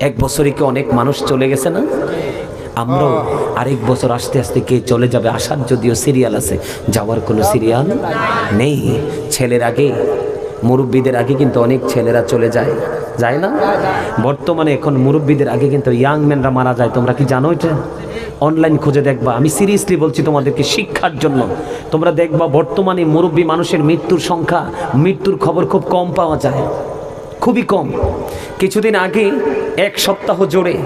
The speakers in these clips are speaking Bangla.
এক বছরে কি অনেক মানুষ চলে গেছে না? আমরাও আরেক বছর আস্তে আস্তে কে চলে যাবে আসার যদিও সিরিয়াল আছে, যাওয়ার কোনো সিরিয়াল নেই। ছেলের আগে, মুরব্বীদের আগে কিন্তু অনেক ছেলেরা চলে যায়। যায় না? বর্তমানে এখন মুরব্বীদের আগে কিন্তু ইয়াং ম্যানরা মারা যায়। তোমরা কি জানো এটা? অনলাইন খুঁজে দেখবা। আমি সিরিয়াসলি বলছি তোমাদেরকে শিক্ষার জন্য। তোমরা দেখবা বর্তমানে মুরব্বী মানুষের মৃত্যুর সংখ্যা, মৃত্যুর খবর খুব কম পাওয়া যায়। খুবই কম। কিছুদিন আগে, এক সপ্তাহ জোরে,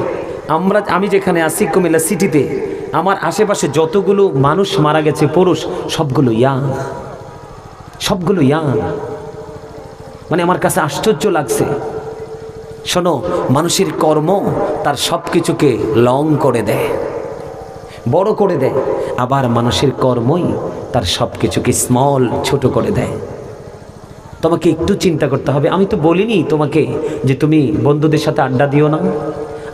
আমরা, আমি যেখানে আছি কুমিল্লা সিটিতে, আমার আশেপাশে যতগুলো মানুষ মারা গেছে, পুরুষ, সবগুলো ইয়াং সবগুলো ইয়াং মানে আমার কাছে আশ্চর্য লাগছে। শোনো, মানুষের কর্ম তার সব কিছুকে লং করে দেয়, বড় করে দেয়, আবার মানুষের কর্মই তার সব কিছুকে স্মল ছোট করে দেয়। তোমাকে একটু চিন্তা করতে হবে। আমি তো বলিনি তোমাকে যে তুমি বন্ধুদের সাথে আড্ডা দিও না।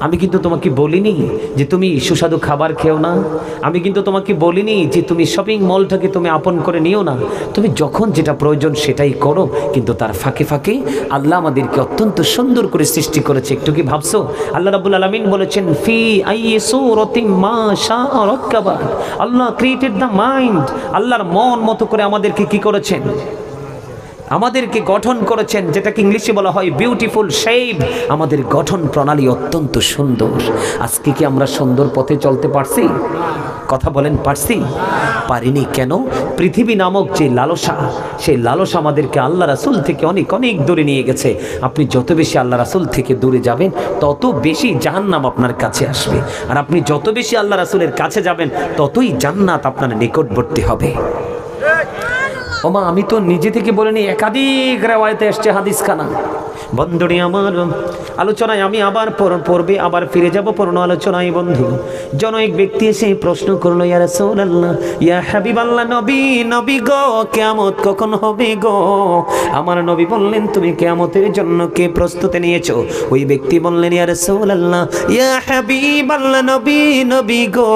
আমি কিন্তু তোমাকে বলিনি যে তুমি সুস্বাদু খাবার খেও না। আমি কিন্তু তোমাকে বলিনি যে তুমি শপিং মলটাকে তুমি আপন করে নিও না। তুমি যখন যেটা প্রয়োজন সেটাই করো। কিন্তু তার ফাঁকে ফাঁকে আল্লাহ আমাদেরকে অত্যন্ত সুন্দর করে সৃষ্টি করেছে। একটু কি ভাবছ? আল্লাহ রাবুল আলমিন বলেছেন, ফি রক্কাবা। আল্লাহ ক্রিয়েটেড দ্য মাইন্ড আল্লাহর মন মতো করে আমাদেরকে কি করেছেন? আমাদেরকে গঠন করেছেন, যেটাকে ইংলিশে বলা হয় বিউটিফুল শেপ আমাদের গঠন প্রণালী অত্যন্ত সুন্দর। আজকে কি আমরা সুন্দর পথে চলতে পারছি? কথা বলেন, পারছি? পারিনি কেন? পৃথিবী নামক যে লালসা, সেই লালসা আমাদেরকে আল্লাহ রাসুল থেকে অনেক অনেক দূরে নিয়ে গেছে। আপনি যত বেশি আল্লাহ রাসুল থেকে দূরে যাবেন, তত বেশি জাহান্নাম আপনার কাছে আসবে। আর আপনি যত বেশি আল্লাহ রাসুলের কাছে যাবেন, ততই জান্নাত আপনার নিকটবর্তী হবে। ওমা, আমি তো নিজে থেকে বলিনি, একাধিক রেওয়ায়তে এসছে হাদিস খানা বন্ধুরি আমার, আলোচনায় আমি আবার পড়বে আবার ফিরে যাব পুরনো আলোচনায়, বন্ধু। জন এক ব্যক্তি এসে প্রশ্ন করল, ইয়া রাসূলুল্লাহ, ইয়া হাবিবাল্লাহ, নবী নবী গো, কিয়ামত কখন হবে গো? আমার নবী বললেন, তুমি কিয়ামতের জন্য কে প্রস্তুতি নিয়েছো? ওই ব্যক্তি বললেন, ইয়া রাসূলুল্লাহ, ইয়া হাবিবাল্লাহ, নবী নবী গো,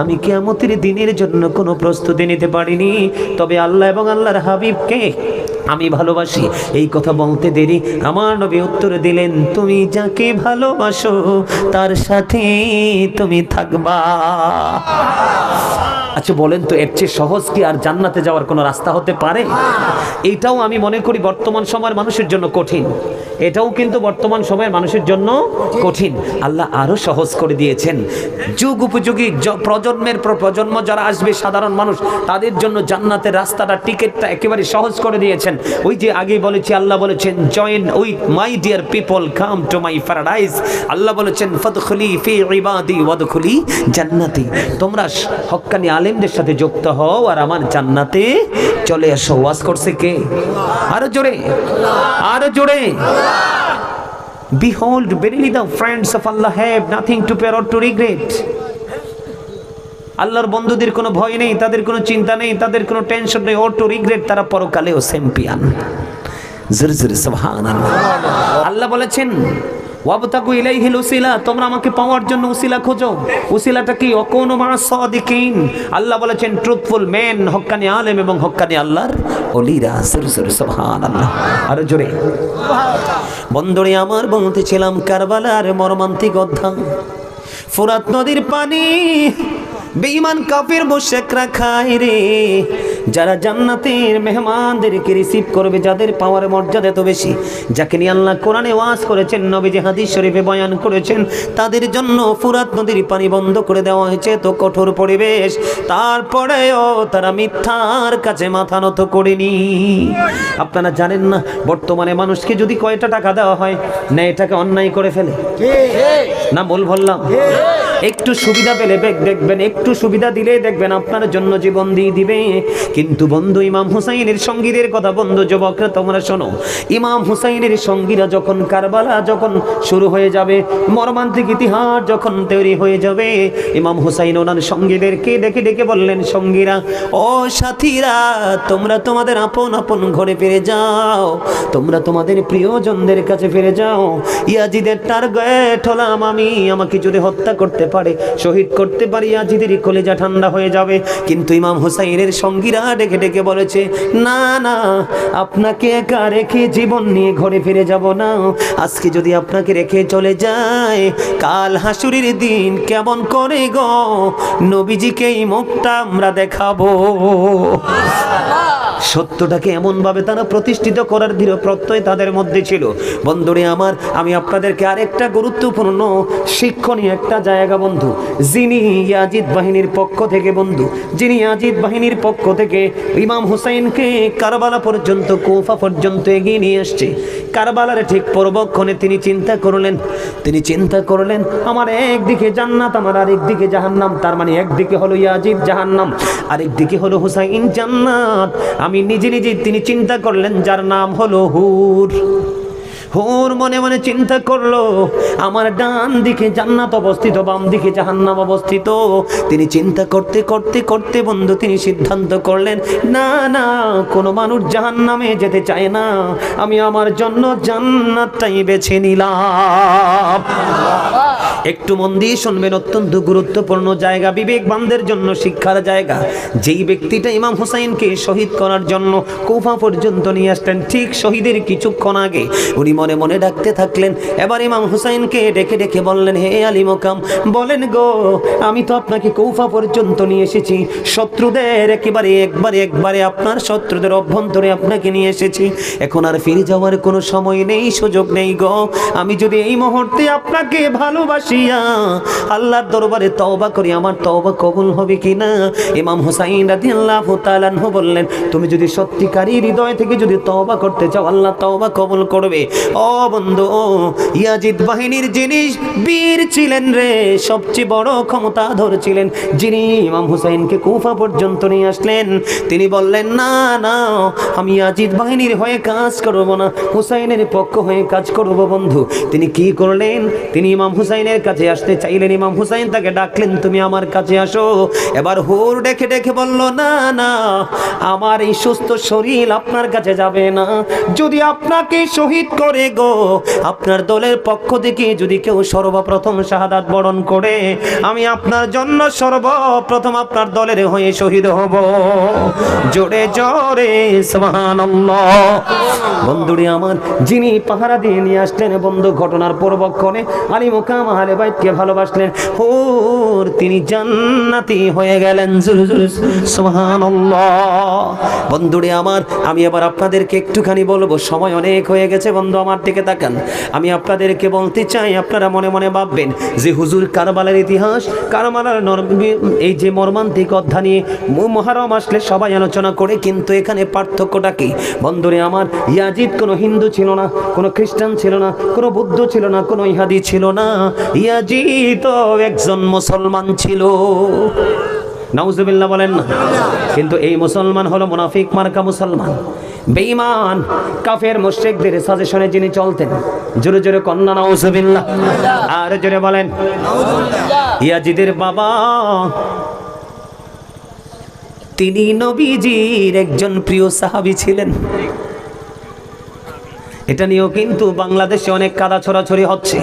আমি কিয়ামতের দিনের জন্য কোনো প্রস্তুতি নিতে পারিনি। তবে আল্লাহ এবং আল্লাহর হাবিবকে আমি ভালোবাসি। এই কথা বলতে দেরি। আমার নবী উত্তর দিলেন, তুমি যাকে ভালোবাসো, তার সাথে তুমি থাকবা। আচ্ছা বলেন তো, এর চেয়ে সহজ কি আর জান্নাতে যাওয়ার কোনো রাস্তা হতে পারে? এইটাও আমি মনে করি বর্তমান সময়ের মানুষের জন্য কঠিন। এটাও কিন্তু বর্তমান সময়ের মানুষের জন্য কঠিন। আল্লাহ আরও সহজ করে দিয়েছেন। যুগ উপযোগী প্রজন্মের প্রজন্ম যারা আসবে, সাধারণ মানুষ, তাদের জন্য জান্নাতের রাস্তাটা, টিকিটটা একেবারে সহজ করে দিয়েছেন। ওই যে আগে বলেছি, আল্লাহ বলেছেন join with my dear people come to my paradise আল্লাহ বলেছেন, ফদখুলি ফি ইবাদি, ওয়াদখুলি জান্নাতি। তোমরা হক্কানি আলেমদের সাথে যুক্ত হও আর আমার জান্নাতে চলে এসো। ওয়াজ করছে কে? আরও জোরে আরও জোরে। Behold, verily the friends of Allah have nothing to fear or to regret. আল্লাহর বন্ধুদের কোনো ভয় নেই তাদের কোনো চিন্তা নেই তাদের কোনো টেনশন নেই ওর টু রিগ্রেট তারা পরকালেও চ্যাম্পিয়ন জোরে জোরে সুবহানাল্লাহ। আল্লাহ বলেছেন ওয়াবতাকু ইলাইহিল উসিলা তোমরা আমাকে পাওয়ার জন্য কি? মা আল্লাহ বলেছেন হক্কানি আলেম এবং হক্কানি আল্লাহর ওলিরা। সুর জোরে। আমার কারবালার মর্মান্তিক অধ্যায়। ফুরাত নদীর পানি বেঈমান কাফের মুশরিকরা খায় রে। যারা জান্নাতের মেহমানদেরকে রিসিভ করবে যাদের পাওয়ার মর্যাদা এত বেশি যাকে নিয়ে আল্লাহ কোরআনে ওয়াজ করেছেন নবীজি হাদিস শরীফে বয়ান করেছেন তাদের জন্য ফুরাত নদীর পানি বন্ধ করে দেওয়া হয়েছে তো কঠোর পরিবেশ। তারপরেও তারা মিথ্যার কাছে মাথা নত করেনি। আপনারা জানেন না বর্তমানে মানুষকে যদি কয়টা টাকা দেওয়া হয় না এটাকে অন্যায় করে ফেলে। না বল বললাম? একটু সুবিধা পেলে দেখ- দেখবেন, একটু সুবিধা দিলেই দেখবেন আপনার জন্য জীবন দিয়ে দিবে। কিন্তু বন্ধু, ইমাম হুসাইনের সঙ্গীদের কথা বন্ধু, যুবকরা, তোমরা শোনো। ইমাম হুসাইনের সঙ্গীরা যখন কারবালা যখন শুরু হয়ে যাবে, মর্মান্তিক ইতিহাস যখন তৈরি হয়ে যাবে, ইমাম হুসাইন ওনার সঙ্গীদেরকে ডেকে ডেকে বললেন, সঙ্গীরা, ও সাথীরা, তোমরা তোমাদের আপন আপন ঘরে ফিরে যাও। তোমরা তোমাদের প্রিয়জনদের কাছে ফিরে যাও। ইয়াজিদের টার্গেট হলাম আমি, আমাকে যদি হত্যা করতে পারে। শহীদ করতে পারি আজিদেরই কলেজা ঠান্ডা হয়ে যাবে। কিন্তু ইমাম হুসাইনের সঙ্গীরা ডেকে ডেকে বলেছে, না না, আপনাকে একা রেখে জীবন নিয়ে ঘরে ফিরে যাব না। আজকে যদি আপনাকে রেখে চলে যায়, কাল হাসুরির দিন কেমন করে গো? নবীজিকে এই মুখটা আমরা দেখাবো। সত্যটাকে এমনভাবে তারা প্রতিষ্ঠিত করার দৃঢ় প্রত্যয় তাদের মধ্যে ছিল। বন্ধুরে আমার, আমি আপনাদেরকে আরেকটা গুরুত্বপূর্ণ, শিক্ষণীয় একটা জায়গা বন্ধু। যিনি ইয়াজিদ বাহিনীর পক্ষ থেকে বন্ধু, যিনি ইয়াজিদ বাহিনীর পক্ষ থেকে ইমাম হুসাইনকে কারবালা পর্যন্ত, কোফা পর্যন্ত এগিয়ে নিয়ে আসছে। কারবালার ঠিক পরবক্ষণে তিনি চিন্তা করলেন, তিনি চিন্তা করলেন, আমার একদিকে জান্নাত, আমার আরেকদিকে জাহান্নাম, তার মানে একদিকে হলো ইয়াজিদ জাহান্নাম, আরেকদিকে হলো হুসাইন জান্নাত। আমি নিজে নিজে তিনি চিন্তা করলেন, যার নাম হলো হুর। হুর মনে মনে চিন্তা করল, আমার ডান দিকে জান্নাত অবস্থিত, বাম দিকে জাহান্নাম অবস্থিত। তিনি চিন্তা করতে করতে করতে বন্ধু, তিনি সিদ্ধান্ত করলেন, না না, কোনো মানুষ জাহান্নামে যেতে চায় না। আমি আমার জন্য জান্নাতটাই বেছে নিলাম। একটু মন দিয়ে শুনবেন অত্যন্ত গুরুত্বপূর্ণ জায়গা, বিবেক বিবেকবানদের জন্য শিক্ষার জায়গা। যেই ব্যক্তিটা ইমাম হুসাইনকে শহীদ করার জন্য কোফা পর্যন্ত নিয়ে আসলেন, ঠিক শহীদের কিছুক্ষণ আগে। উনি মনে মনে ডাকতে থাকলেন, এবার ইমাম হুসাইনকে ডেকে ডেকে বললেন, হে আলী মোকাম, বলেন গো, আমি তো আপনাকে কৌফা পর্যন্ত নিয়ে এসেছি। শত্রুদের একেবারে, একবারে একবারে আপনার শত্রুদের অভ্যন্তরে আপনাকে নিয়ে এসেছি। এখন আর ফিরে যাওয়ার কোনো সময় নেই, সুযোগ নেই গো। আমি যদি এই মুহূর্তে আপনাকে ভালোবাসিয়া আল্লাহর দরবারে তওবা করি। আমার তওবা কবুল হবে কিনা? ইমাম হুসাইন রাদিয়াল্লাহু তাআলা বললেন, তুমি যদি সত্যিকারই হৃদয় থেকে যদি তওবা করতে চাও, আল্লাহ তওবা কবুল করবে। ও বন্ধু, ইয়াজিদ বাহিনীর যিনি বীর ছিলেন রে, সবচেয়ে বড় ক্ষমতাধর ছিলেন। যিনি ইমাম হুসাইনকে কুফা পর্যন্ত নিয়ে আসলেন, তিনি বললেন, না না, আমি ইয়াজিদ বাহিনীর হয়ে কাজ করব না, হুসাইনের পক্ষ হয়ে কাজ করব বন্ধু। তিনি কি করলেন? তিনি ইমাম হুসাইনের কাছে আসতে চাইলেন ইমাম হুসাইন, তাকে ডাকলেন, তুমি আমার কাছে আসো। এবার হুর ডেকে ডেকে বলল, না না, আমার এই সুস্থ শরীর আপনার কাছে যাবে না। যদি আপনাকে শহীদ করে গো, আপনার দলের পক্ষ থেকে যদি কেউ সর্বপ্রথম শাহাদাত বরণ করে, আমি আপনার জন্য সর্বপ্রথম আপনার দলের হয়ে শহীদ হব। জোরে জোরে বন্ধুরি আমার, যিনি পাহারা দিয়ে নিয়ে আসলেন, বন্ধু, ঘটনার পূর্বক্ষণে আলী মুকাম আহলে বাইতকে ভালোবাসলেন। হোর, তিনি জান্নাতি হয়ে গেলেন। সুবহানাল্লাহ। বন্ধুরে আমার, আমি এবার আপনাদেরকে একটুখানি বলব, সময় অনেক হয়ে গেছে, বন্ধু, আমার দিকে তাকান। আমি আপনাদেরকে বলতে চাই, আপনারা মনে মনে ভাববেন যে হুজুর কারবালার ইতিহাস, কারবালার এই যে মর্মান্তিক অধ্যা নিয়ে মহারম আসলে সবাই আলোচনা করে, কিন্তু এখানে পার্থক্যটা কি? বন্ধুরে আমার, ইয়াজিদ কোনো হিন্দু ছিল না, কোনো খ্রিস্টান ছিল না, কোনো বুদ্ধ ছিল না, কোনো ইহাদি ছিল না। ইয়াজিদ একজন মুসলমান ছিল। নাউজুবিল্লাহ বলেন না। কিন্তু এই মুসলমান হলো মুনাফিক মার্কা মুসলমান। বেঈমান, কাফের মুশরিকদের সাজেশনে যিনি চলতেন, জোরে জোরে কন্যা নাউজুবিল্লাহ। আর জোরে বলেন, ইয়াজিদের বাবা, তিনি নবীজির একজন প্রিয় সাহাবী ছিলেন। এটা নিয়েও কিন্তু বাংলাদেশে অনেক কাদা ছড়াছড়ি হচ্ছে।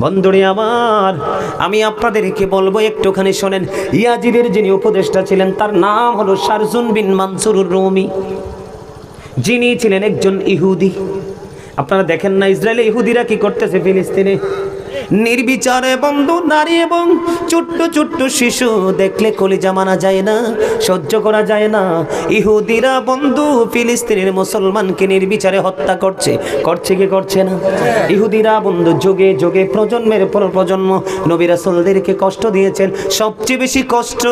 বন্ধুরে আমার, আমি আপনাদেরকে বলব একটুখানি শোনেন। ইয়াজিদের যিনি উপদেষ্টা ছিলেন, তার নাম হলো সারজুন বিন মানসুরুর রুমি। যিনি ছিলেন একজন ইহুদি। আপনারা দেখেন না, ইসরায়েলে ইহুদিরা কি করতেছে ফিলিস্তিনে? নির্বিচারে বন্ধু, নারী এবং ছোট্ট ছোট্ট শিশু, দেখলে কলিজা মানা যায় না, সহ্য করা যায় না। ইহুদিরা বন্ধু, ফিলিস্তিনের মুসলমানকে নির্বিচারে হত্যা করছে। করছে কি করছে না? ইহুদিরা বন্ধু, যুগে যুগে প্রজন্মের পর প্রজন্ম নবী রাসূলদেরকে কষ্ট দিয়েছেন। সবচেয়ে বেশি কষ্ট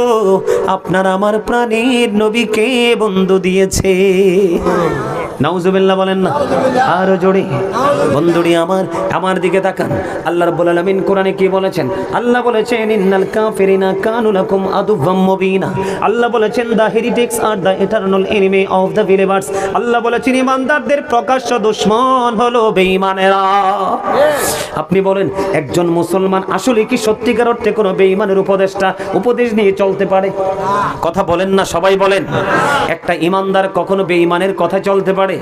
আপনার আমার প্রাণীর নবীকে বন্ধু দিয়েছে। নাউজুবিল্লাহ বলেন না। আরও জোরে। বন্ধুরি আমার আমার দিকে তাকান। আল্লাহ রাব্বুল আলামিন কোরআনে কি বলেছেন? আল্লাহ বলেছেন, ইন্নাল কাফিরিনা কানু লাকুম আদুওয়াম মুবিনা। আল্লাহ বলেছেন the heretics are the eternal enemy of the believers. আল্লাহ বলেছেন, ইমানদারদের প্রকাশ্য দুশমন হলো বেঈমানেরা। আপনি বলেন, একজন মুসলমান আসলে কি সত্যিকার অর্থে কোনো বেঈমানের উপদেশটা উপদেশ নিয়ে চলতে পারে? কথা বলেন না, সবাই বলেন। একটা ইমানদার কখনো বেঈমানের কথা চলতে পারে পারে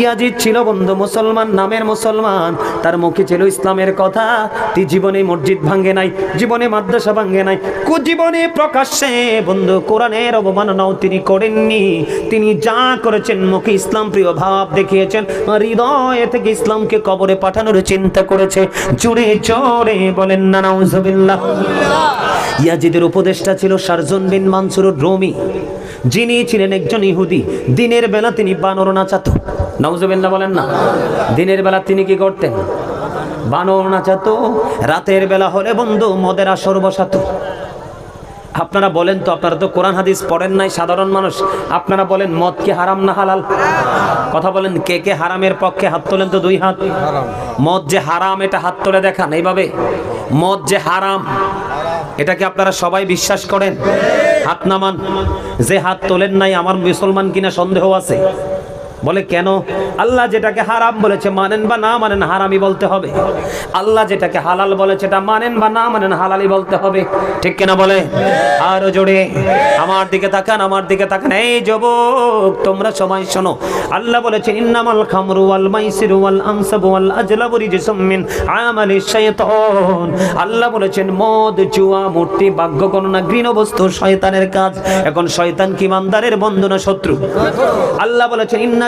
ইয়াজিদ ছিল বন্ধু মুসলমান, নামের মুসলমান। তার মুখে ছিল ইসলামের কথা। তি জীবনে মসজিদ ভাঙ্গে নাই, জীবনে মাদ্রাসা ভাঙ্গে নাই। কু জীবনে প্রকাশ্যে বন্ধু কোরআনের অবমাননাও তিনি করেননি। তিনি যা করেছেন মুখে ইসলাম প্রিয় ভাব দেখিয়েছেন, হৃদয় থেকে ইসলামকে কবরে পাঠানোর চিন্তা করেছে। জুড়ে চড়ে বলেন, না নাউজুবিল্লাহ ইয়াজিদের উপদেষ্টা ছিল সারজন বিন মানসুর রোমি যিনি ছিলেন একজন ইহুদি, দিনের বেলা তিনি বানর নাচাত। নাউজুবিল্লাহ বলেন না, দিনের বেলা তিনি কি করতেন? বানর নাচাতো, রাতের বেলা হলে বন্ধু মদের আসর বসাতো আপনারা বলেন তো, আপনারা তো কোরআন হাদিস পড়েন নাই, সাধারণ মানুষ। আপনারা বলেন, মদ কি হারাম না হালাল? কথা বলেন, কে কে হারামের পক্ষে হাত তোলেন তো দুই হাত? মদ যে হারাম, এটা হাত তোলে দেখান এইভাবে। মদ যে হারাম, এটা কি আপনারা সবাই বিশ্বাস করেন? হাত নামান যে হাত তোলেন নাই আমার মুসলমান কিনা সন্দেহ আছে? বলে, কেন? আল্লাহ যেটাকে হারাম বলেছে, মানেন বা না মানেন হারামি বলতে হবে। আল্লাহ যেটাকে হালাল বলেছে, এটা মানেন বা না মানেন হালালি বলতে হবে। ঠিক কিনা বলে? আরও জোরে, আমার দিকে তাকান, আমার দিকে তাকান। এই যুবক, তোমরা সবাই শোনো। আল্লাহ বলেছেন, ইন্নামাল খামরু ওয়াল মাইসিরু ওয়াল আনসাবু ওয়াল আজলাবু রিজসুম মিন আমালিশ শাইতান। আল্লাহ বলেছেন, মদ, জুয়া, মূর্তি ভাগ্য গণনা ঘৃণ বস্তু শয়তানের কাজ। এখন শয়তান কি ইমানদারের বন্ধনা শত্রু? আল্লাহ বলেছেন, ইন্না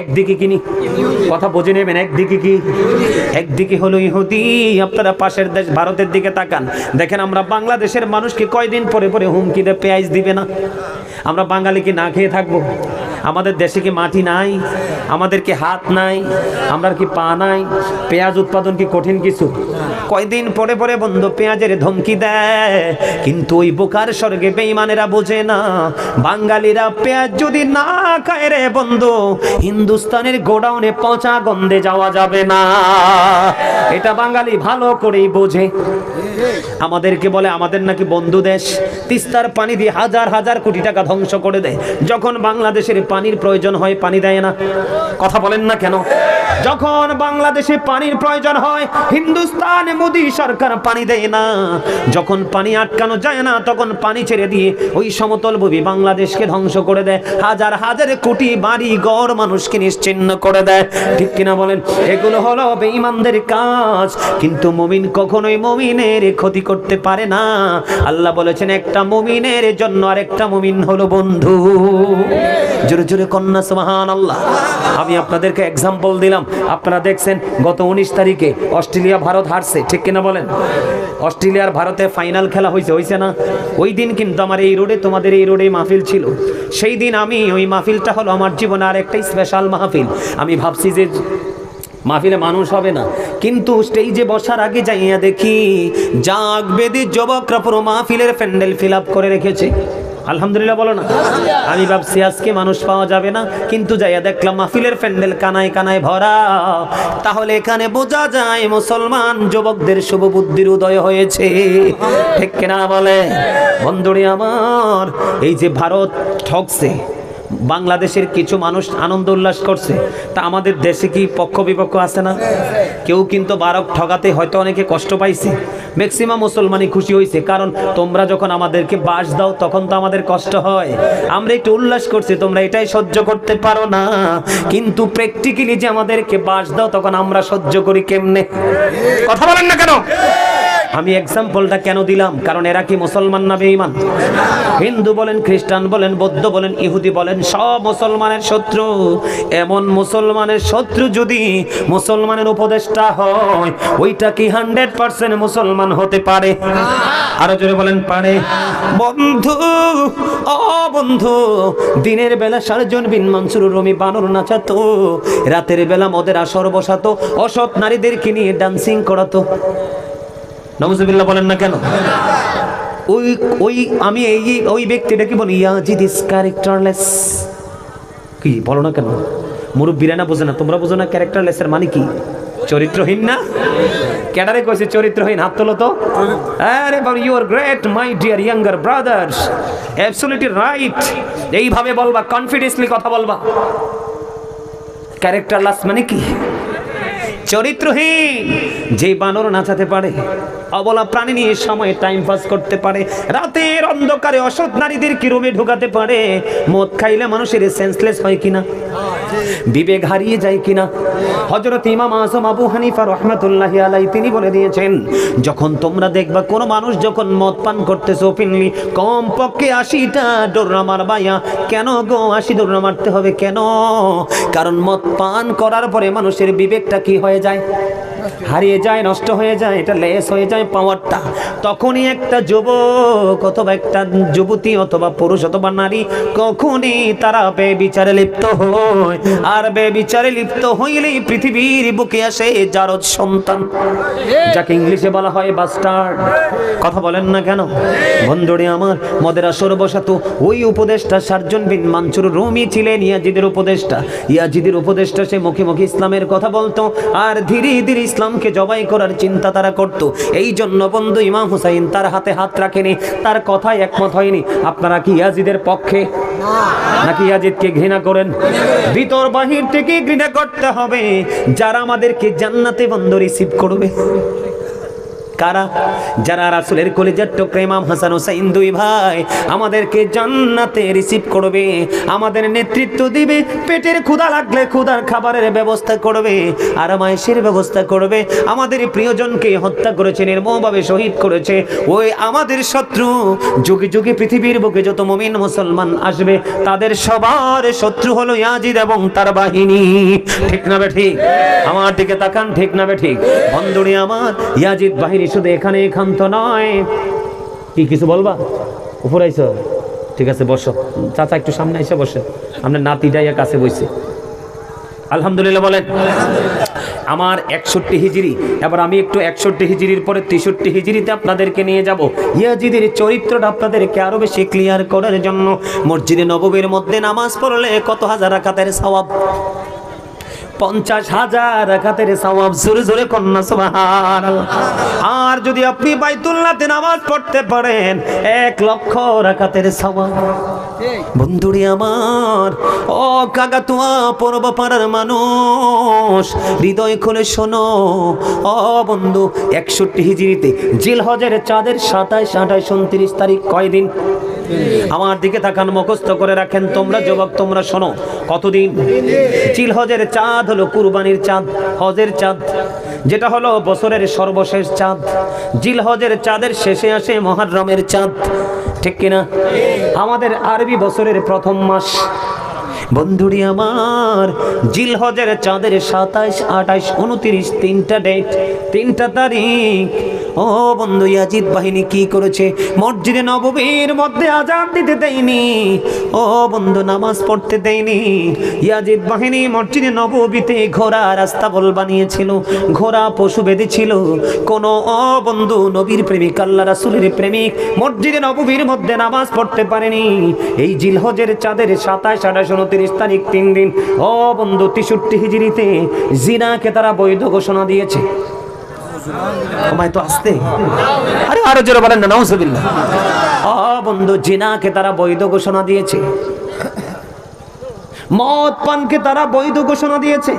একদিকে কিনি কথা বুঝে নেবেন, একদিকে কি? একদিকে হলো ইহুদি, আপনারা পাশের দেশ, ভারতের দিকে তাকান। দেখেন আমরা বাংলাদেশের মানুষকে কয়দিন পরে পরে হুমকিতে পেঁয়াজ দিবে না? আমরা বাঙালি কি না খেয়ে থাকব? আমাদের দেশে কি মাটি নাই? আমাদের কি হাত নাই? আমরা কি পা নাই? পেঁয়াজ উৎপাদন কি কঠিন কিছু? কয়দিন পরে পরে বন্ধু পেঁয়াজের ধমকি দেয়। কিন্তু ওই বোকার স্বর্গে বেইমানেরা বোঝে না। বাঙালিরা পেঁয়াজ যদি না খায় রে বন্ধু, হিন্দুস্তানের গোডাউনে পচা গন্ধে যাওয়া যাবে না। এটা বাঙালি ভালো করেই বোঝে। আমাদেরকে বলে, আমাদের নাকি বন্ধু দেশ। তিস্তার পানি দিয়ে হাজার হাজার কোটি টাকা ধ্বংস করে দেয়। যখন বাংলাদেশের পানির প্রয়োজন হয়, পানি দেয় না। কথা বলেন না কেন? যখন বাংলাদেশে পানির প্রয়োজন হয়, হিন্দুস্তানে, মোদী সরকার পানি দেয় না। যখন পানি আটকানো যায় না, তখন পানি ছেড়ে দিয়ে ওই সমতল ভূমি বাংলাদেশকে ধ্বংস করে দেয়। হাজার হাজার কোটি বাড়ি গড় মানুষকে নিশ্চিন্ন করে দেয়। ঠিক কিনা বলেন? এগুলো হলো বেঈমানদের কাজ। কিন্তু মুমিন কখনোই মুমিনের ক্ষতি করতে পারে না। আল্লাহ বলেছেন, একটা মুমিনের জন্য আরেকটা মুমিন হলো বন্ধু। জোরে কন্যা সুবহান আল্লাহ আমি আপনাদেরকে এক্সাম্পল দিলাম। আপনারা দেখছেন, গত উনিশ তারিখে অস্ট্রেলিয়া, ভারত হারছে, ঠিক কিনা বলেন? অস্ট্রেলিয়ার ভারতে ফাইনাল খেলা হয়েছে হয়েছে না? ওই দিন কিন্তু আমার এই রোডে, তোমাদের এই রোডে মাহফিল ছিল। সেই দিন আমি ওই মাহফিলটা হলো আমার জীবনে আর একটা স্পেশাল মাহফিল। আমি ভাবছি যে মাহফিলে মানুষ হবে না। কিন্তু স্টেজে বসার আগে যাইয়া দেখি জাগ বেদি যুবকরা পুরো মাহফিলের প্যান্ডেল ফিল করে রেখেছে। আলহামদুলিল্লাহ বলো না। আমি ভাবছি আজকে মানুষ পাওয়া যাবে না, কিন্তু যাইয়া দেখলাম মাহফিলের প্যান্ডেল কানায় কানায় ভরা। তাহলে এখানে বোঝা যায় মুসলমান যুবকদের শুভ বুদ্ধির উদয় হয়েছে। ঠিক কিনা বলে? বন্ধুরে আমার, এই যে ভারত ঠকছে বাংলাদেশের কিছু মানুষ আনন্দ উল্লাস করছে। তা আমাদের দেশে কি পক্ষ বিপক্ষ আছে না? কেউ কিন্তু বারক ঠগাতে হয়তো অনেকে কষ্ট পাইছে। ম্যাক্সিমাম মুসলমানই খুশি হয়েছে কারণ তোমরা যখন আমাদেরকে বাস দাও, তখন তো আমাদের কষ্ট হয়। আমরা একটু উল্লাস করছি, তোমরা এটাই সহ্য করতে পারো না। কিন্তু প্র্যাকটিক্যালি যে আমাদেরকে বাস দাও, তখন আমরা সহ্য করি কেমনে? কথা বলেন না কেন? আমি এক্সাম্পলটা কেন দিলাম? কারণ এরা কি মুসলমান না বেঈমান? হিন্দু বলেন, খ্রিস্টান বলেন, বৌদ্ধ বলেন, ইহুদি বলেন, সব মুসলমানের শত্রু। এমন মুসলমানের শত্রু যদি মুসলমানের উপদেষ্টা হয়, ওইটা কি হান্ড্রেড পার্সেন্ট মুসলমান হতে পারে? আরও জোরে বলেন, পারে। বন্ধু ও বন্ধু, দিনের বেলা সারজন বিন মানসুর, রমি বানর, নাচাতো। রাতের বেলা মদের আসর বসাতো অসৎ নারীদেরকে নিয়ে ডান্সিং করাতো। নমজুবিল্লাহ বলেন না কেন? ওই ওই, আমি এই, ওই ব্যক্তিটাকে বলি? Yazid is characterless. কি, বলো না কেন? মুরব্বীরা না বোঝে না, তোমরা বোঝো না ক্যারেক্টারলেসের মানে কি? চরিত্রহীন না? ক্যাডারে কইছে চরিত্রহীন, হাত তোলো তো। আরে বাবা you are great my dear younger brothers absolutely right এইভাবে বলবা কনফিডেন্সলি কথা বলবা। ক্যারেক্টারলেস মানে কি? চরিত্রহীন। যে বানর নাচাতে পারে, অবলা প্রাণী নিয়ে সময় টাইম পাস করতে পারে, রাতের অন্ধকারে অসৎ নারীদের কি রুমে ঢুকাতে পারে, মদ খাইলে মানুষের সেন্সলেস হয় কিনা? বিবেক হারিয়ে যায় কিনা? হজরত ইমাম আজম আবু হানিফা রহমাতুল্লাহি আলাই তিনি বলে দিয়েছেন, যখন তোমরা দেখবা কোনো মানুষ যখন মদ পান করতেছে ওপেনলি কম পক্ষে আশিটা ডোরনা মারবাইয়া কেন গো আশি ডোরনা মারতে হবে কেন? কারণ মদ পান করার পরে মানুষের বিবেকটা কি হয়ে যায়? হারিয়ে যায়, নষ্ট হয়ে যায়, এটা লেস হয়ে যায় পাওয়ারটা তখনই একটা যুবক অথবা একটা যুবতী অথবা পুরুষ অথবা নারী কখনই তারা বে বিচারে লিপ্ত হয়। আর বে বিচারে লিপ্ত হইলেই পৃথিবীর বুকে আসে জারদ সন্তান। যাকে ইংলিশে বলা হয় বাস্টার্ড কথা বলেন না কেন? বন্ধুরে আমার, মদের আসর বসাত ওই উপদেশটা সার্জন বিন মানসুর রুমি ছিলেন ইয়াজিদের উপদেশটা ইয়াজিদের উপদেশটা সে মুখে মুখে ইসলামের কথা বলতো, আর ধীরে ধীরে ইসলামকে জবাই করার চিন্তা তারা করত। এই জন্য বন্ধু ইমাম হুসাইন তার হাতে হাত রাখেনি, তার কথায় একমত হয়নি। আপনারা কি ইয়াজিদের পক্ষে? নাকি ইয়াজিদকে ঘৃণা করেন? ভিতর বাহির থেকে ঘৃণা করতে হবে। যারা আমাদেরকে জান্নাতে বন্ধ রিসিভ করবে। কারা? যারা রাসুলের কলেজের টুকরা ইমাম হাসান হোসাইন দুই ভাই, আমাদেরকে জান্নাতে রিসিভ করবে, আমাদের নেতৃত্ব দিবে, পেটের ক্ষুধা লাগলে ক্ষুধার খাবারের ব্যবস্থা করবে, আর মায়েসের ব্যবস্থা করবে। আমাদের প্রিয়জনকে হত্যা করেছে, নির্মমভাবে শহীদ করেছে। ওই আমাদের শত্রু, যুগে যুগে পৃথিবীর বুকে যত মমিন মুসলমান আসবে, তাদের সবার শত্রু হলো ইয়াজিদ এবং তার বাহিনী। ঠিক না বে ঠিক? আমার দিকে তাকান, ঠিক না বে ঠিক? বন্ধুরি আমার, ইয়াজিদ বাহিনী শুধু এখানে এখান্ত নয়। কি কিছু বলবা? উপরে আইসো। ঠিক আছে, বসো। চাচা একটু সামনে এসে বসে। আপনার নাতি যাইয়া কাছে বসে আলহামদুলিল্লাহ বলেন। আমার একষট্টি হিজিরি এবার আমি একটু একষট্টি হিজিরির পরে তেষট্টি হিজিরিতে আপনাদেরকে নিয়ে যাব। ইয়াজিদের চরিত্রটা আপনাদেরকে আরও বেশি ক্লিয়ার করার জন্য মসজিদে নববীর মধ্যে নামাজ পড়লে কত হাজার রাকাতের সওয়াব? পঞ্চাশ হাজার রাকাতের সওয়াব, জোরে জোরে কন্যা, সুবহানাল্লাহ। আর যদি আপনি বাইতুল্লাহতে নামাজ পড়তে পারেন, এক লক্ষ রাকাতের সওয়াব। বন্ধুরি আমার, ও কাকাতুয়া পাড়ার মানুষ, হৃদয় খুলে শোনো। ও বন্ধু, একষট্টি হিজড়িতে জিল হজের চাঁদের সাতাইশ আঠাইশ উনত্রিশ তারিখ কয়দিন আমার দিকে তাকান, মুখস্থ করে রাখেন, তোমরা যুবক তোমরা শোনো। কতদিন? চিলহজের চাঁদ হলো কুরবানির চাঁদ, হজের চাঁদ। যেটা হলো বছরের সর্বশেষ চাঁদ। জিল হজের চাঁদের শেষে আসে মহারমের চাঁদ। ঠিক কিনা? আমাদের আরবি বছরের প্রথম মাস। বন্ধুরি আমার জিল হজের চাঁদের সাতাইশ, আঠাইশ, উনত্রিশ, তিনটা ডেট তিনটা তারিখ। ও বন্ধু, ইয়াজিদ বাহিনী কি করেছে? মসজিদে নববীর মধ্যে আজান দিতে দেয়নি। ও বন্ধু, নামাজ পড়তে দেয়নি। ইয়াজিদ বাহিনী মসজিদে নববীতে ঘোড়া রাস্তা বল বানিয়েছিল, ঘোড়া পশু বেঁধেছিল। কোন ও বন্ধু, নবীর প্রেমিক, আল্লাহ রাসুলের প্রেমিক মসজিদে নববীর মধ্যে নামাজ পড়তে পারেনি। এই জিলহজের চাঁদের সাতাশ, আঠাশ, উনত্রিশ তারিখ তিন দিন। ও বন্ধু, তেষট্টি হিজড়িতে জিনাকে তারা বৈধ ঘোষণা দিয়েছে। তো আরে আরও জোরে বলেন না নাউজুবিল্লাহ। বন্ধু জিনাকে তারা বৈধ ঘোষণা দিয়েছে। মদ পানকে তারা বৈধ ঘোষণা দিয়েছে।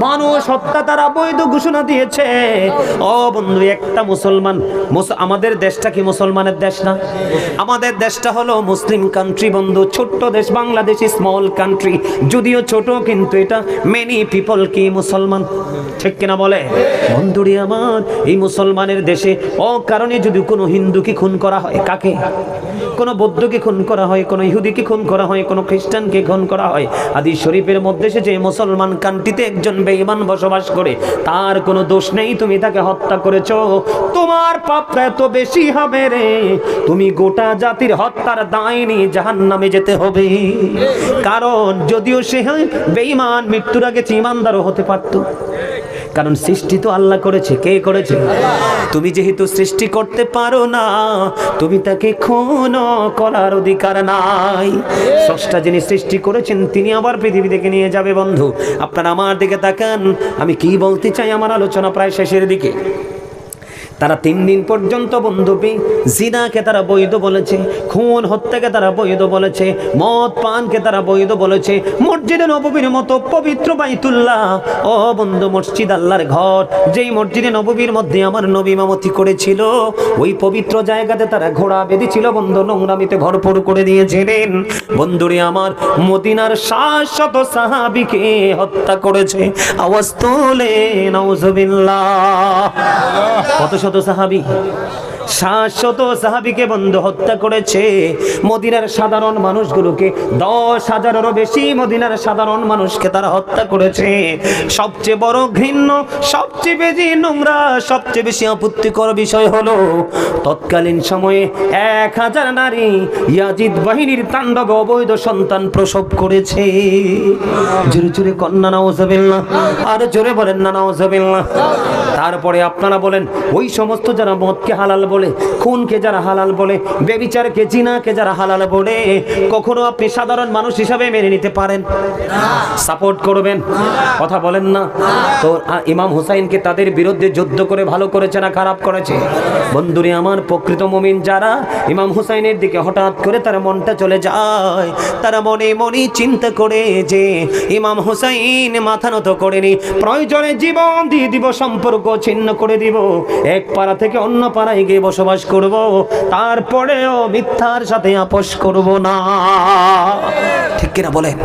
মানুষ হত্যা তারা বৈধ ঘোষণা দিয়েছে। ও বন্ধু, একটা মুসলমান, মুস- আমাদের দেশটা কি মুসলমানের দেশ না? আমাদের দেশটা হলো মুসলিম কান্ট্রি বন্ধু, ছোট্ট দেশ বাংলাদেশ স্মল কান্ট্রি যদিও ছোট, কিন্তু এটা মেনি পিপল কি মুসলমান? ঠিক কিনা বলে? বন্ধুরি আমার, এই মুসলমানের দেশে ও কারণে যদি কোনো হিন্দুকে খুন করা হয়, কাকে? কোনো বৌদ্ধকে খুন করা হয়, কোনো ইহুদিকে খুন করা হয়, কোনো খ্রিস্টানকে খুন করা হয় আদি শরীফের মধ্যে যে মুসলমান কান্ট্রিতে একজন বেঈমান বসবাস করে। তার কোনো দোষ নেই, তুমি তাকে হত্যা করেছ। তোমার পাপটা এত বেশি হবে রে। তুমি গোটা জাতির হত্যার দায় নিয়ে জাহান নামে যেতে হবে। কারণ যদিও সে বেঈমান, মৃত্যুর আগে ইমানদারও হতে পারতো। কারণ সৃষ্টি তো আল্লাহ করেছে, কে করেছে? তুমি যেহেতু সৃষ্টি করতে পারো না, তুমি তাকে খুন করার অধিকার নাই। স্রষ্টা যিনি সৃষ্টি করেছেন, তিনি আবার পৃথিবী থেকে নিয়ে যাবে বন্ধু। আপনারা আমার দিকে তাকান, আমি কি বলতে চাই আমার আলোচনা প্রায় শেষের দিকে। তারা তিন দিন পর্যন্ত বন্ধুপি জিনাকে তারা বৈধ বলেছে খুন হত্যাকে তারা বৈধ বলেছে মদ পানকে তারা বৈধ বলেছে মসজিদে নববীর মতো পবিত্র বাইতুল্লাহ। ও বন্ধু মসজিদ আল্লাহর ঘর যেই মসজিদে নববীর মধ্যে আমার নবী মামতি করেছিল ওই পবিত্র জায়গাতে তারা ঘোড়া বেঁধেছিল বন্ধু নোংরামিতে ভরপুর করে দিয়েছিলেন। বন্ধুরে আমার মদিনার শাশ্বত সাহাবিকে হত্যা করেছে। আওয়াজ তোলে নাউজুবিল্লাহ। কত শত সাহাবি। শাশ্বত সাহাবিকে বন্ধু হত্যা করেছে। মদিনার সাধারণ মানুষগুলোকে দশ হাজারেরও বেশি মদিনার সাধারণ মানুষকে তারা হত্যা করেছে। সবচেয়ে বড় ঘৃণ্য, সবচেয়ে বেশি নোংরা, সবচেয়ে বেশি আপত্তিকর বিষয় হলো, তৎকালীন সময়ে এক হাজার নারী ইয়াজিদ বাহিনীর তাণ্ডবে অবৈধ সন্তান প্রসব করেছে। জোরে জোরে কন্যা নাওজাবিল্লা আর জোরে বলেন না নাওজাবিল্লা তারপরে আপনারা বলেন, ওই সমস্ত যারা মদকে হালাল বলে খুনকে যারা হালাল বলে, বেবিচারকে, জিনাকে যারা হালাল বলে, কখনো আপনি সাধারণ মানুষ হিসাবে মেনে নিতে পারেন? সাপোর্ট করবেন? কথা বলেন না। তো ইমাম হুসাইনকে তাদের বিরুদ্ধে যুদ্ধ করে ভালো করেছে না খারাপ করেছে? বন্ধুরে, আমার প্রকৃত মুমিন যারা, ইমাম হুসাইনের দিকে হঠাৎ করে তার মনটা চলে যায়, তারা মনে মনে চিন্তা করে যে, ইমাম হুসাইন মাথা নত করেনি, প্রয়োজনে জীবন দিয়ে দিব, সম্পর্ক ছিন্ন করে দিব, এক পাড়া থেকে অন্য পাড়ায় গিয়ে বসবাস করব তারপরেও মিথ্যার সাথে আপোষ করব না। ঠিক কিনা বলেন?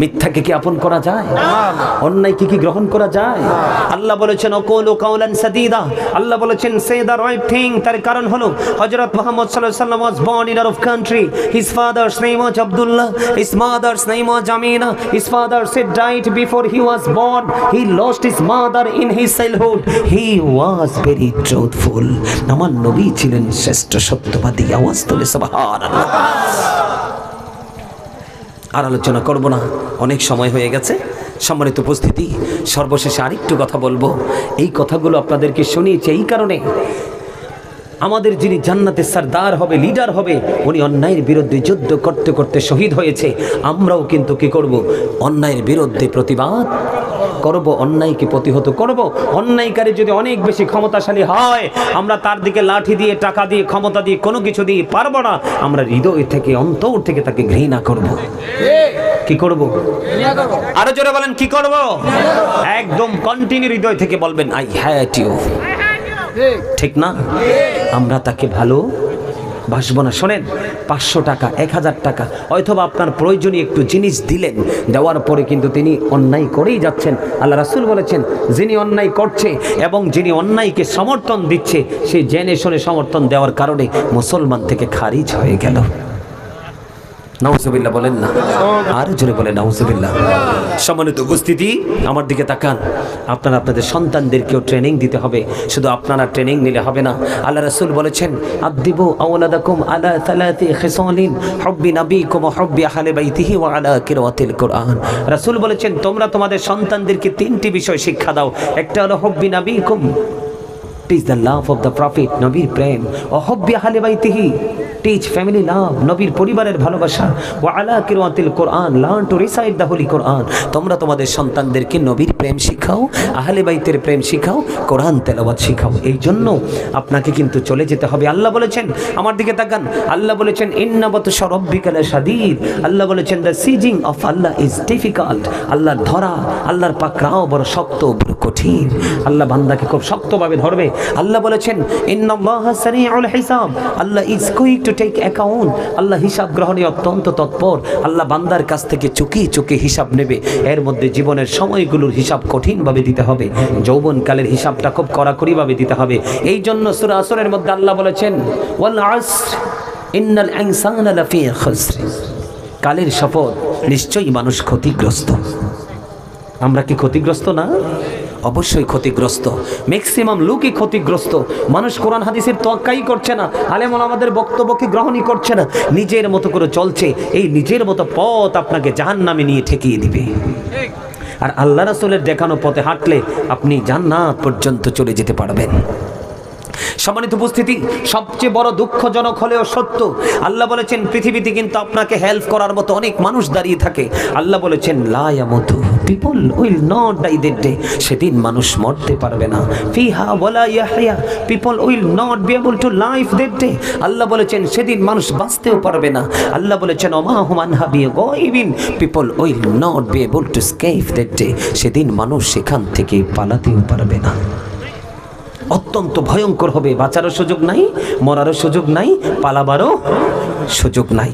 মিথ্যাকে কি আপন করা যায়? অন্যায় কি কি গ্রহণ করা যায়? আল্লাহ বলেছেন অকোল কাউলান সাদিদা। আল্লাহ বলেছেন সে দা রাইট থিং তার কারণ হলো, হযরত মুহাম্মদ সাল্লাল্লাহু আলাইহি ওয়াস in of country his father's Abdullah his mother's name was Amina she died before he was born he lost his mother in his he was very truthful আমার ছিলেন শ্রেষ্ঠ সত্যবাদী। আওয়াজ তুলে, সুবহানাল্লাহ। আর আলোচনা করব না। অনেক সময় হয়ে গেছে। সম্মানিত উপস্থিতি, সর্বশেষে আরেকটু কথা বলব। এই কথাগুলো আপনাদেরকে শুনিয়েছি এই কারণে। আমাদের যিনি জান্নাতের সর্দার হবে, লিডার হবে, উনি অন্যায়ের বিরুদ্ধে যুদ্ধ করতে করতে শহীদ হয়েছে। আমরাও কিন্তু কি করব? অন্যায়ের বিরুদ্ধে প্রতিবাদ করব অন্যায়কে প্রতিহত করব। অন্যায়কারী যদি অনেক বেশি ক্ষমতাশালী হয় আমরা তার দিকে লাঠি দিয়ে টাকা দিয়ে ক্ষমতা দিয়ে কোনো কিছু দিয়ে পারব না। আমরা হৃদয় থেকে অন্তর থেকে তাকে ঘৃণা করব। কি করব? আরও জোরে বলেন কি করব? একদম কন্টিনিউ হৃদয় থেকে বলবেন আই হ্যাট ইউ ঠিক না? আমরা তাকে ভালো বাসবো না। শোনেন, পাঁচশো টাকা, এক হাজার টাকা, অথবা আপনার প্রয়োজনীয় একটু জিনিস দিলেন, দেওয়ার পরে কিন্তু তিনি অন্যায় করেই যাচ্ছেন। আল্লাহ রাসুল বলেছেন, যিনি অন্যায় করছে এবং যিনি অন্যায়কে সমর্থন দিচ্ছে, সে জেনে শুনে সমর্থন দেওয়ার কারণে মুসলমান থেকে খারিজ হয়ে গেল। নাউজুবিল্লাহ বলেন না। আর জোরে বলেন, নাউজুবিল্লাহ। সম্মানিত উপস্থিতি, আমার দিকে তাকান। আপনারা আপনাদের সন্তানদেরকেও ট্রেনিং দিতে হবে। শুধু আপনারা ট্রেনিং নিলে হবে না। আল্লাহ রাসূল বলেছেন আদিবু আওলাদাকুম আলা সালাতি খিসালিন, হুব্বি নাবিকুম ওয়া হুব্বি আহলি বাইতিহি ওয়া আলা কিরাতিল কুরআন। রাসূল বলেছেন, তোমরা তোমাদের সন্তানদেরকে তিনটি বিষয় শিক্ষা দাও। একটা হলো হুব্বি নাবিকুম teach the love of the prophet নবীর প্রেম অহব্য হালে বাইতিহি টিচ ফ্যামিলি লাভ নবীর পরিবারের ভালোবাসা। ও আলা কিরাতিল কোরআন learn to recite the holy Quran তোমরা তোমাদের সন্তানদেরকে নবীর প্রেম শিখাও আহলে বাইতের প্রেম শিখাও কোরআন তেলাওয়াত শিখাও। এই জন্য আপনাকে কিন্তু চলে যেতে হবে। আল্লাহ বলেছেন, আমার দিকে তাকান। আল্লাহ বলেছেন ইন্নাবত সরব্বিকালা সাদিদ আল্লাহ বলেছেন the seizing of Allah is difficult আল্লাহর ধরা, আল্লাহর পাকড়াও বড় শক্ত, বড় কঠিন। আল্লাহ বান্দাকে খুব শক্তভাবে ধরবে। আল্লাহ বলেছেন Allah is quick to take account আল্লাহ হিসাব গ্রহণে অত্যন্ত তৎপর। আল্লাহ বান্দার কাছ থেকে চুকি চুকি হিসাব নেবে। এর মধ্যে জীবনের সময়গুলোর হিসাব কঠিনভাবে দিতে হবে। যৌবনকালের হিসাবটা খুব কড়াকড়িভাবে দিতে হবে। এই জন্য সূরা আসরের মধ্যে আল্লাহ বলেছেন, ওয়াল আসর, ইন্নাল কালের শপথ নিশ্চয়ই মানুষ ক্ষতিগ্রস্ত। আমরা কি ক্ষতিগ্রস্ত না? অবশ্যই ক্ষতিগ্রস্ত। ম্যাক্সিমাম লোকই ক্ষতিগ্রস্ত। মানুষ কোরআন হাদিসের তোয়াক্কাই করছে না। আলেমন আমাদের বক্তব্যকে গ্রহণই করছে না। নিজের মতো করে চলছে। এই নিজের মতো পথ আপনাকে জাহান নামে নিয়ে ঠেকিয়ে দিবে। আর আল্লাহ রাসূলের দেখানো পথে হাঁটলে আপনি জান্নাত পর্যন্ত চলে যেতে পারবেন। সম্মানিত উপস্থিতি, সবচেয়ে বড় দুঃখজনক হলেও সত্য, আল্লাহ বলেছেন, পৃথিবীতে কিন্তু আপনাকে হেল্প করার মতো অনেক মানুষ দাঁড়িয়ে থাকে। আল্লাহ বলেছেন, লায়ামতু people will not die that day সেদিন মানুষ মরতে পারবে না। ফিহা ওয়ালা ইয়াহইয়া people will not be able to life that day আল্লাহ বলেছেন, সেদিন মানুষ বাঁচতেও পারবে না। আল্লাহ বলেছেন, ওমা হুমান হাবি গায়বিন people will not be able to escape that day সেদিন মানুষ সেখান থেকে পালাতেও পারবে না। অত্যন্ত ভয়ঙ্কর হবে। বাঁচারও সুযোগ নাই মরারও সুযোগ নাই পালাবারও সুযোগ নাই।